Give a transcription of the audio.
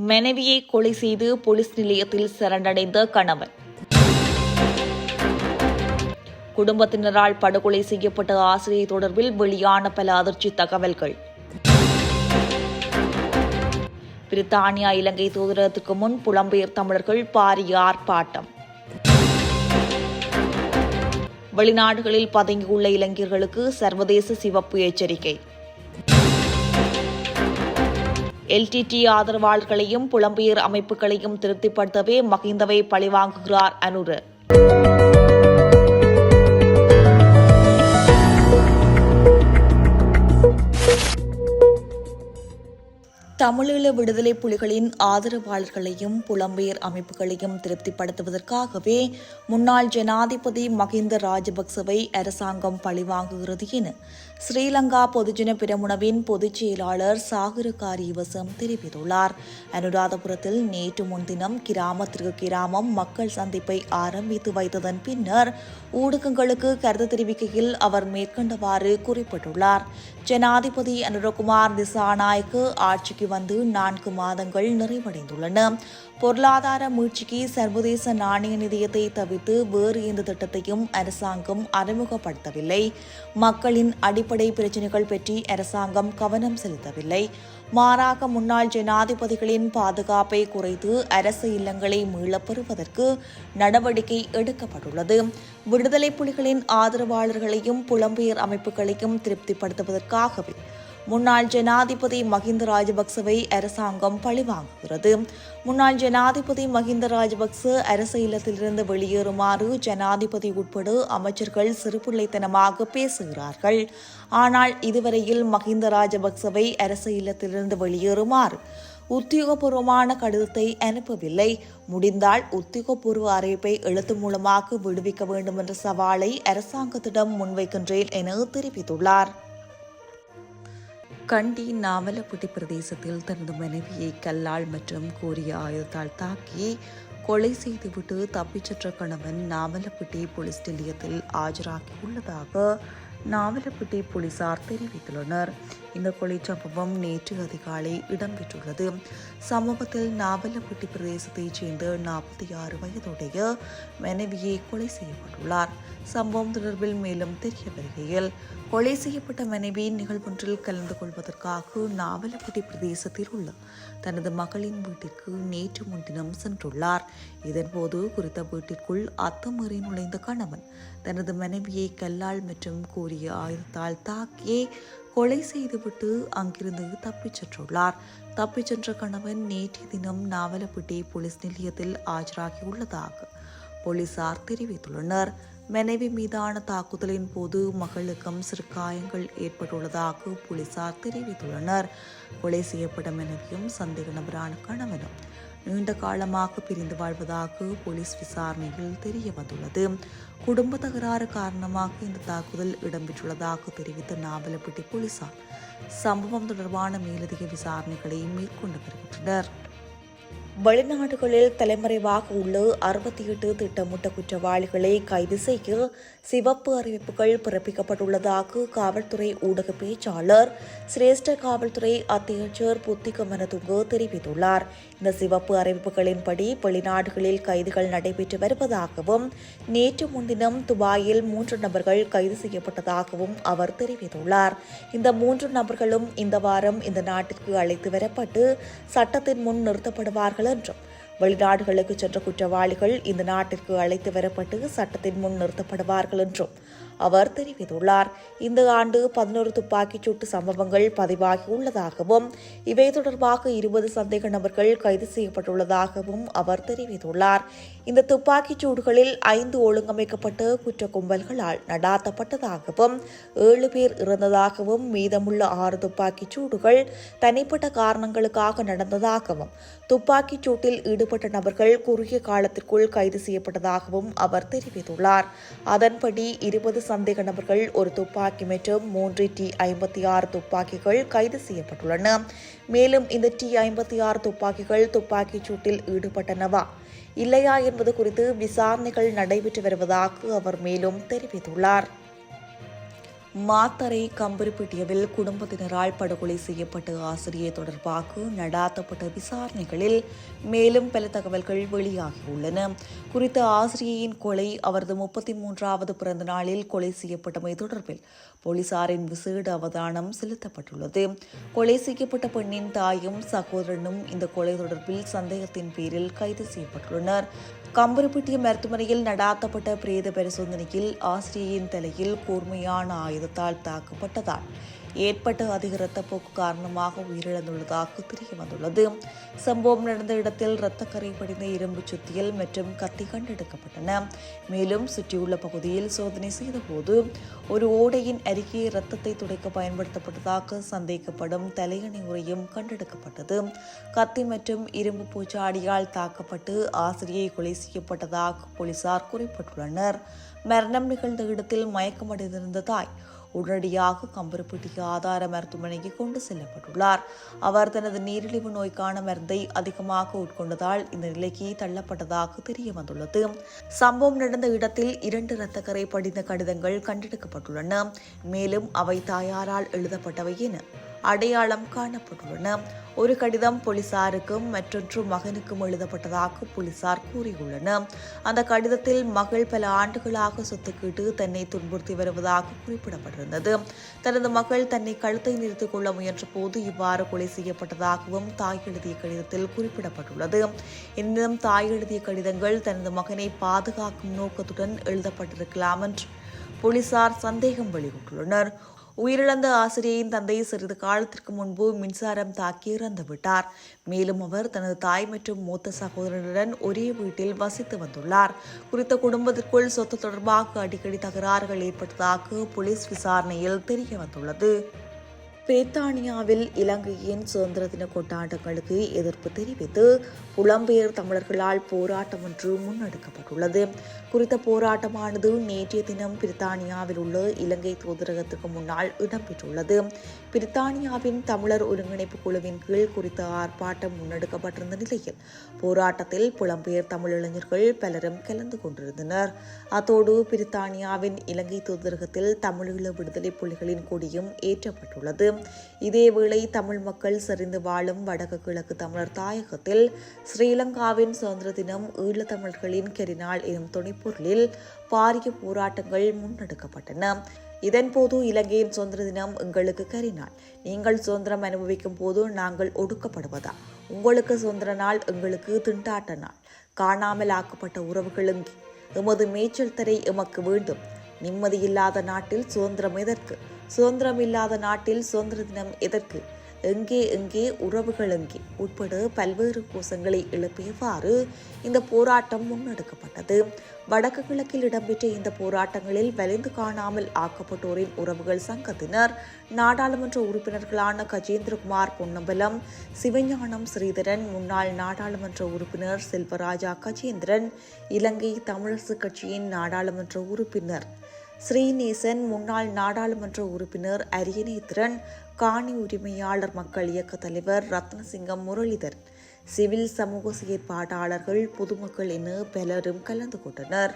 மனைவியை கொலை செய்து போலீஸ் நிலையத்தில் சரணடைந்த கணவன். குடும்பத்தினரால் படுகொலை செய்யப்பட்ட ஆசிரியர் தொடர்பில் வெளியான பல அதிர்ச்சி தகவல்கள். பிரித்தானியா இலங்கை தூதரகத்துக்கு முன் புலம்பெயர் தமிழர்கள் பாரிய ஆர்ப்பாட்டம். வெளிநாடுகளில் பதுங்கியுள்ள இளைஞர்களுக்கு சர்வதேச சிவப்பு எச்சரிக்கை. எல்டிடி ஆதரவாளர்களையும் புலம்பெயர் அமைப்புகளையும் திருப்திப்படுத்தவே மகிந்தவை பழிவாங்குகிறார் அனுர. தமிழீழ விடுதலை புலிகளின் ஆதரவாளர்களையும் புலம்பெயர் அமைப்புகளையும் திருப்திப்படுத்துவதற்காகவே முன்னாள் ஜனாதிபதி மகிந்த ராஜபக்சவை அரசாங்கம் பழிவாங்குகிறது என ஸ்ரீலங்கா பொதுஜன பிரமுனவின் பொதுச் செயலாளர் சாகர காரியவசம் தெரிவித்துள்ளார். அனுராதபுரத்தில் நேற்று முன்தினம் கிராமத்திற்கு கிராமம் மக்கள் சந்திப்பை ஆரம்பித்து வைத்ததன் பின்னர் ஊடகங்களுக்கு கருத்து தெரிவிக்கையில் அவர் மேற்கண்டவாறு குறிப்பிட்டுள்ளார். ஜனாதிபதி அனுரகுமார் திசாநாயக்கு ஆட்சிக்கு வந்து நான்கு மாதங்கள் நிறைவடைந்துள்ளன. பொருளாதார மீட்சிக்கு சர்வதேச நாணய நிதியத்தை தவிர்த்து வேறு எந்த திட்டத்தையும் அரசாங்கம் அறிமுகப்படுத்தவில்லை. மக்களின் அடிப்படை பிரச்சினைகள் பற்றி அரசாங்கம் கவனம் செலுத்தவில்லை. மாறாக முன்னாள் ஜனாதிபதிகளின் பாதுகாப்பை குறைத்து அரசு இல்லங்களை மீளப் பெறுவதற்கு நடவடிக்கை எடுக்கப்பட்டுள்ளது. விடுதலை புலிகளின் ஆதரவாளர்களையும் புலம்பெயர் அமைப்புகளையும் திருப்திப்படுத்துவதற்காகவே முன்னாள் ஜனாதிபதி மஹிந்த ராஜபக்சவை அரசாங்கம் பழிவாங்குகிறது. முன்னாள் ஜனாதிபதி மஹிந்த ராஜபக்ச அரசு இல்லத்திலிருந்து வெளியேறுமாறு ஜனாதிபதி உட்பட அமைச்சர்கள் சிறுபிள்ளைத்தனமாக பேசுகிறார்கள். ஆனால் இதுவரையில் மஹிந்த ராஜபக்சவை அரசு இல்லத்திலிருந்து வெளியேறுமாறு உத்தியோகபூர்வமான கடிதத்தை அனுப்பவில்லை. முடிந்தால் உத்தியோகபூர்வ அறிவிப்பை எழுத்து மூலமாக விடுவிக்க வேண்டும் என்ற சவாலை அரசாங்கத்திடம் முன்வைக்கின்றேன் என தெரிவித்துள்ளார். கண்டி நாவலப்பட்டி பிரதேசத்தில் தனது மனைவியை கல்லால் மற்றும் கூறிய ஆயுதத்தால் தாக்கி கொலை செய்துவிட்டு தப்பிச் சென்ற கணவன் நாவலப்பட்டி போலீஸ் நிலையத்தில் ஆஜராகியுள்ளதாக நாவலப்பட்டி போலீசார் தெரிவித்துள்ளனர். இந்த கொலை சம்பவம் நேற்று அதிகாலை இடம்பெற்றுள்ளது. சம்பவத்தில் நாவலப்பட்டி பிரதேசத்தைச் சேர்ந்த நாற்பத்தி ஆறு வயதுடைய மனைவியை கொலை செய்யப்பட்டுள்ளார். சம்பவம் தொடர்பில் மேலும் தெரிய வருகையில் கொலை செய்யப்பட்ட மனைவி நிகழ்வொன்றில் கலந்து கொள்வதற்காக நாவலப்பட்டி பிரதேசத்தில் உள்ள தனது மகளின் வீட்டிற்கு நேற்று முன்தினம் சென்றுள்ளார். இதன்போது குறித்த வீட்டிற்குள் அத்துமீறி நுழைந்த கணவன் தனது மனைவியை கல்லால் மற்றும் கூறிய ஆயுதத்தால் தாக்கியே கொலை செய்துவிட்டு அங்கிருந்து தப்பிச் சென்றுள்ளார். தப்பிச் சென்ற கணவன் நேற்றைய தினம் நாவலப்பட்டி போலீஸ் நிலையத்தில் ஆஜராகியுள்ளதாக போலீசார் தெரிவித்துள்ளனர். மனைவி மீதான தாக்குதலின் போது மகளுக்கும் சிறு காயங்கள் ஏற்பட்டுள்ளதாக போலீசார் தெரிவித்துள்ளனர். கொலை செய்யப்பட்ட மனைவியும் சந்தேக நபரான கணவனும் நீண்ட காலமாக பிரிந்து வாழ்வதாக போலீஸ் விசாரணையில் தெரிய வந்துள்ளது குடும்ப தகராறு காரணமாக இந்த தாக்குதல் இடம்பெற்றுள்ளதாக தெரிவித்த நாவலப்பட்டி போலீசார் சம்பவம் தொடர்பான மேலதிக விசாரணைகளை மேற்கொண்டு வருகின்றனர். வெளிநாடுகளில் தலைமறைவாக உள்ள அறுபத்தி எட்டு திட்டமிட்ட குற்றவாளிகளை கைது செய்ய சிவப்பு அறிவிப்புகள் பிறப்பிக்கப்பட்டுள்ளதாக காவல்துறை ஊடக பேச்சாளர் சிரேஷ்ட காவல்துறை அத்தியட்சர் புத்திக மனதுங்க தெரிவித்துள்ளார். இந்த சிவப்பு அறிவிப்புகளின்படி வெளிநாடுகளில் கைதுகள் நடைபெற்று வருவதாகவும் நேற்று முன்தினம் துபாயில் மூன்று நபர்கள் கைது செய்யப்பட்டதாகவும் அவர் தெரிவித்துள்ளார். இந்த மூன்று நபர்களும் இந்த வாரம் இந்த நாட்டிற்கு அழைத்து வரப்பட்டு சட்டத்தின் முன் நிறுத்தப்படுவார்கள் என்றும். வெளிநாடுகளுக்கு சென்ற குற்றவாளிகள் இந்த நாட்டிற்கு அழைத்து வரப்பட்டு சட்டத்தின் முன் நிறுத்தப்படுவார்கள் என்றும். அவர் தெரிவித்துள்ளார். இந்த ஆண்டு பதினோரு துப்பாக்கிச் சூட்டு சம்பவங்கள் பதிவாகியுள்ளதாகவும் இவை தொடர்பாக இருபது சந்தேக நபர்கள் கைது செய்யப்பட்டுள்ளதாகவும் அவர் தெரிவித்துள்ளார். இந்த துப்பாக்கிச் சூடுகளில் ஐந்து ஒழுங்கமைக்கப்பட்ட குற்ற கும்பல்களால் நடாத்தப்பட்டதாகவும் ஏழு பேர் இறந்ததாகவும் மீதமுள்ள ஆறு துப்பாக்கிச் சூடுகள் தனிப்பட்ட காரணங்களுக்காக நடந்ததாகவும் துப்பாக்கிச் சூட்டில் ஈடுபட்ட நபர்கள் குறுகிய காலத்திற்குள் கைது செய்யப்பட்டதாகவும் அவர் தெரிவித்துள்ளார். அதன்படி இருபது சந்தேக நபர்கள் ஒரு துப்பாக்கி மற்றும் மூன்று டி ஐம்பத்தி ஆறு துப்பாக்கிகள் கைது செய்யப்பட்டுள்ளன. மேலும் இந்த டி ஐம்பத்தி ஆறு துப்பாக்கிகள் துப்பாக்கிச் சூட்டில் ஈடுபட்டனவா? இல்லையா என்பது குறித்து விசாரணைகள் நடைபெற்று வருவதாக அவர் மேலும் தெரிவித்துள்ளார். மாத்தரை கம்பரிப்பட்டியவில் குடும்பத்தினரால் படுகொலை செய்யப்பட்ட ஆசிரியை தொடர்பாக நடாத்தப்பட்ட விசாரணைகளில் மேலும் பல தகவல்கள் வெளியாகியுள்ளன. குறித்த ஆசிரியையின் கொலை அவரது முப்பத்தி மூன்றாவது பிறந்த நாளில் கொலை செய்யப்பட்டமை தொடர்பில் போலீசாரின் விசேட அவதானம் செலுத்தப்பட்டுள்ளது. கொலை செய்யப்பட்ட பெண்ணின் தாயும் சகோதரனும் இந்த கொலை தொடர்பில் சந்தேகத்தின் பேரில் கைது செய்யப்பட்டுள்ளனர். கம்பரிப்பட்டிய மருத்துவமனையில் நடாத்தப்பட்ட பிரேத பரிசோதனையில் ஆசிரியையின் தலையில் கூர்மையான ஆயுதத்தால் தாக்கப்பட்டதால் ஏற்பட்ட அதிக இரத்தப்போக்கு காரணமாக உயிரிழந்துள்ளதாக தெரிய வந்துள்ளது. சம்பவம் நடந்த இடத்தில் இரத்தக்கரை படிந்த இரும்பு சுத்தியல் மற்றும் கத்தி கண்டெடுக்கப்பட்டன. மேலும் சுற்றியுள்ள பகுதியில் சோதனை செய்தபோது ஒரு ஓடையின் அருகே இரத்தத்தை துடைக்க பயன்படுத்தப்பட்டதாக சந்தேகப்படும் தலையணை உரையும் கண்டெடுக்கப்பட்டது. கத்தி மற்றும் இரும்பு பூச்சாடியால் தாக்கப்பட்டு ஆசிரியை கொலை செய்யப்பட்டதாக போலீசார் குறிப்பிட்டுள்ளனர். மரணம் நிகழ்ந்த இடத்தில் மயக்கமடைந்திருந்த தாய் உடனடியாக கம்பரப்பட்டிக்கு ஆதார மருத்துவமனைக்கு கொண்டு செல்லப்பட்டுள்ளார். அவர் தனது நீரிழிவு நோய்க்கான மருந்தை அதிகமாக உட்கொண்டதால் இந்த நிலைக்கு தள்ளப்பட்டதாக தெரிய வந்துள்ளது சம்பவம் நடந்த இடத்தில் இரண்டு இரத்தக்கரை படிந்த கடிதங்கள் கண்டெடுக்கப்பட்டுள்ளன. மேலும் அவை தாயாரால் எழுதப்பட்டவை என அடையாளம் காணப்பட்டுள்ளன ஒரு கடிதம் போலீசாருக்கும் மற்றொன்று மகனுக்கும் எழுதப்பட்டதாக போலீசார் கூறியுள்ளனர் அந்த கடிதத்தில் மகள் பல ஆண்டுகளாக சொத்து கேட்டு தன்னை துன்புறுத்தி வருவதாக குறிப்பிடப்பட்டிருந்தது. தனது மகள் தன்னை கழுத்தை நிறுத்திக் கொள்ள முயன்ற போது இவ்வாறு கொலை செய்யப்பட்டதாகவும் தாய் எழுதிய கடிதத்தில் குறிப்பிடப்பட்டுள்ளது. எனினும் தாய் எழுதிய கடிதங்கள் தனது மகனை பாதுகாக்கும் நோக்கத்துடன் எழுதப்பட்டிருக்கலாம் என்று போலீசார் சந்தேகம் வெளியிட்டுள்ளனர். உயிரிழந்த ஆசிரியையின் தந்தை சிறிது காலத்திற்கு முன்பு மின்சாரம் தாக்கி இறந்துவிட்டார். மேலும் அவர் தனது தாய் மற்றும் மூத்த சகோதரனுடன் ஒரே வீட்டில் வசித்து வந்துள்ளார். குறித்த குடும்பத்திற்குள் சொத்து தொடர்பாக அடிக்கடி தகராறுகள் ஏற்பட்டதாக போலீஸ் விசாரணையில் தெரிய வந்துள்ளது. பிரித்தானியாவில் இலங்கையின் சுதந்திர தின கொண்டாட்டங்களுக்கு எதிர்ப்பு தெரிவித்து புலம்பெயர் தமிழர்களால் போராட்டம் ஒன்று முன்னெடுக்கப்பட்டுள்ளது. குறித்த போராட்டமானது நேற்றைய தினம் பிரித்தானியாவில் உள்ள இலங்கை தூதரகத்துக்கு முன்னால் இடம்பெற்றுள்ளது. பிரித்தானியாவின் தமிழர் ஒருங்கிணைப்பு குழுவின் கீழ் குறித்த ஆர்ப்பாட்டம் முன்னெடுக்கப்பட்டிருந்த நிலையில் போராட்டத்தில் புலம்பெயர் தமிழிளைஞர்கள் பலரும் கலந்து கொண்டிருந்தனர். அத்தோடு பிரித்தானியாவின் இலங்கை தூதரகத்தில் தமிழீழ விடுதலை புலிகளின் கொடியும் ஏற்றப்பட்டுள்ளது. இதேவேளை தமிழ் மக்கள் சரிந்து வாழும் வடக்கு கிழக்கு தமிழர் தாயகத்தில் ஸ்ரீலங்காவின் சுதந்திர தினம் ஈழத்தமிழர்களின் கெரிநாள் எனும் துணைப்பொருளில் பாரிய போராட்டங்கள் முன்னெடுக்கப்பட்டன. இதன்போது இலங்கையின் சுதந்திர தினம் எங்களுக்கு கரிநாள். நீங்கள் சுதந்திரம் அனுபவிக்கும் போது நாங்கள் ஒடுக்கப்படுவதா? உங்களுக்கு சுதந்திர நாள் எங்களுக்கு திண்டாட்ட நாள். காணாமல் ஆக்கப்பட்ட உறவுகள் எங்கே? எமது மேய்ச்சல் தரை எமக்கு வேண்டும். நிம்மதியில்லாத நாட்டில் சுதந்திரம் எதற்கு? சுதந்திரம் இல்லாத நாட்டில் சுதந்திர தினம் எதற்கு? எங்கே எங்கே உறவுகள் எங்கே? உட்பட பல்வேறு கோஷங்களை எழுப்பியவாறு இந்த போராட்டம் முன்னெடுக்கப்பட்டது. வடக்கு கிழக்கில் இடம்பெற்ற இந்த போராட்டங்களில் வலிந்து காணாமல் ஆக்கப்பட்டோரின் உறவுகள் சங்கத்தினர் நாடாளுமன்ற உறுப்பினர்களான கஜேந்திரகுமார் பொன்னம்பலம் சிவஞானம் ஸ்ரீதரன் முன்னாள் நாடாளுமன்ற உறுப்பினர் செல்வராஜா கஜேந்திரன் இலங்கை தமிழரசு கட்சியின் நாடாளுமன்ற உறுப்பினர் ஸ்ரீநேசன் முன்னாள் நாடாளுமன்ற உறுப்பினர் அரியநேத்திரன் காணி உரிமையாளர் மக்கள் இயக்க தலைவர் ரத்னசிங்கம் முரளிதர் சிவில் சமூக செயற்பாட்டாளர்கள் பொதுமக்கள் என பலரும் கலந்து கொண்டனர்.